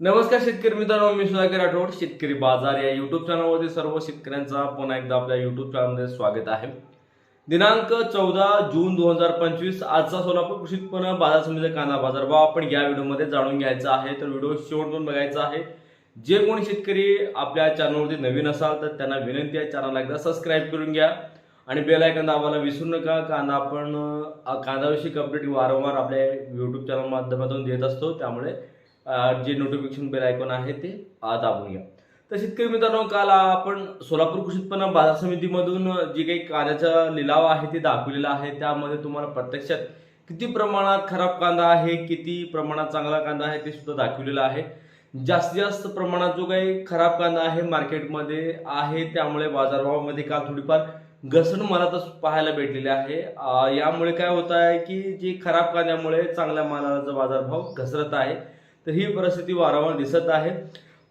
नमस्कार शेतकरी मित्रांनो मी सुधाकर राठोड शेतकरी बाजार या युट्यूब चॅनलवरती सर्व शेतकऱ्यांचा पुन्हा एकदा आपल्या युट्यूब चॅनलमध्ये स्वागत आहे. दिनांक चौदा जून दोन हजार पंचवीस आजचा सोलापूर कृषी उत्पन्न बाजार समितीचा कांदा बाजारभाव आपण या व्हिडिओमध्ये जाणून घ्यायचा आहे. तर व्हिडिओ शेवटून बघायचा आहे. जे कोणी शेतकरी आपल्या चॅनलवरती नवीन असाल तर त्यांना विनंती आहे चॅनलला एकदा सबस्क्राईब करून घ्या. आणि बेल आयकन दाबायला विसरू नका कांदा आपण कांदाविषयी अपडेट वारंवार आपल्या युट्यूब चॅनल माध्यमातून देत असतो. त्यामुळे जे नोटिफिकेशन बेल आयकॉन आहे ते आज दाबून घ्या. तर शेतकरी मित्रांनो काल आपण सोलापूर कृषी उत्पन्न बाजार समितीमधून जे काही कांद्याचा लिलाव आहे ते दाखवलेला आहे. त्यामध्ये तुम्हाला प्रत्यक्षात किती प्रमाणात खराब कांदा आहे किती प्रमाणात चांगला कांदा आहे ते सुद्धा दाखवलेलं आहे. जास्तीत जास्त प्रमाणात जो काही खराब कांदा आहे मार्केटमध्ये आहे त्यामुळे बाजारभावामध्ये काल थोडीफार घसरण मला तर पाहायला भेटलेली आहे. यामुळे काय होत आहे की जे खराब कांद्यामुळे चांगल्या मालाचा बाजारभाव घसरत आहे. तर ही परिस्थिती वारंवार दिसत आहे.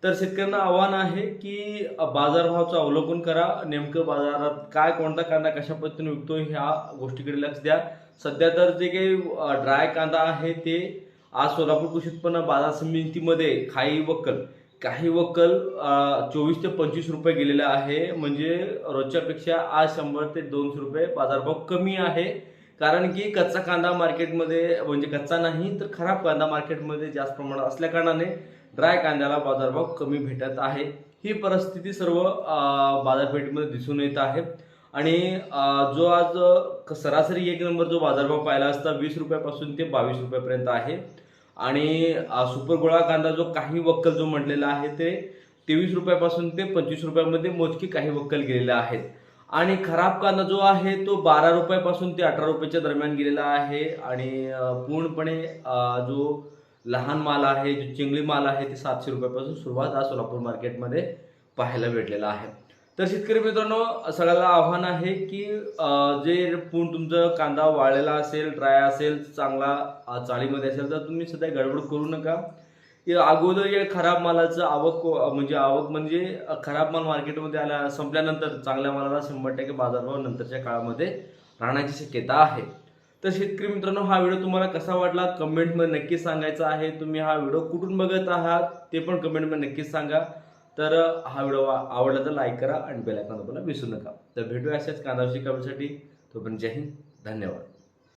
तर शेतकऱ्यांना आव्हान आहे की बाजारभावाचं अवलोकन करा. नेमकं बाजारात काय कोणता कांदा कशा पद्धतीने विकतो ह्या गोष्टीकडे लक्ष द्या. सध्या तर जे काही ड्राय कांदा आहे ते आज सोलापूर कृषी उत्पन्न बाजार समितीमध्ये खाई वक्कल काही वक्कल चोवीस ते पंचवीस रुपये गेलेले आहे. म्हणजे रोजच्यापेक्षा आज शंभर ते दोनशे रुपये बाजारभाव कमी आहे. कारण की कच्चा कांदा मार्केटमध्ये म्हणजे कच्चा नाही तर खराब कांदा मार्केटमध्ये जास्त प्रमाणात असल्या कारणाने ड्राय कांद्याला बाजारभाव कमी भेटत आहे. ही परिस्थिती सर्व बाजारपेठेमध्ये दिसून येत आहे. आणि जो आज सरासरी एक नंबर जो बाजारभाव पाहिला असता वीस रुपयापासून ते बावीस रुपयापर्यंत आहे. आणि सुपर गोळा कांदा जो काही वक्कल जो म्हटलेला आहे ते तेवीस रुपयापासून ते पंचवीस रुपयामध्ये मोजकी काही वक्कल गेलेले आहेत. आणि खराब कांदा जो आहे तो बारा रुपयापासून ते अठरा रुपयाच्या दरम्यान गेलेला आहे. आणि पूर्णपणे जो लहान माल आहे जो चिंगळी माल आहे ते सातशे रुपयापासून सुरुवात आज सोलापूर मार्केटमध्ये पाहायला भेटलेला आहे. तर शेतकरी मित्रांनो सगळ्याला आव्हान आहे की जे पूर्ण तुमचं कांदा वाळलेला असेल ड्राय असेल चांगला चाळीमध्ये असेल तर तुम्ही सध्या गडबड करू नका. अगोदर या खराब मालाचं आवक म्हणजे आवक म्हणजे खराब माल मार्केटमध्ये आल्या संपल्यानंतर चांगल्या मालाला शंभर टक्के बाजारभाव नंतरच्या काळामध्ये राहण्याची शक्यता आहे. तर शेतकरी मित्रांनो हा व्हिडिओ तुम्हाला कसा वाटला? कमेंटमध्ये नक्कीच सांगायचा आहे. तुम्ही हा व्हिडिओ कुठून बघत आहात ते पण कमेंटमध्ये नक्कीच सांगा. तर हा व्हिडिओ आवडला तर लाईक करा आणि बेलायकॉन दाबायला विसरू नका. तर भेटूया अशाच कांदा कमेंटसाठी तोपर्यंत जय हिंद. धन्यवाद.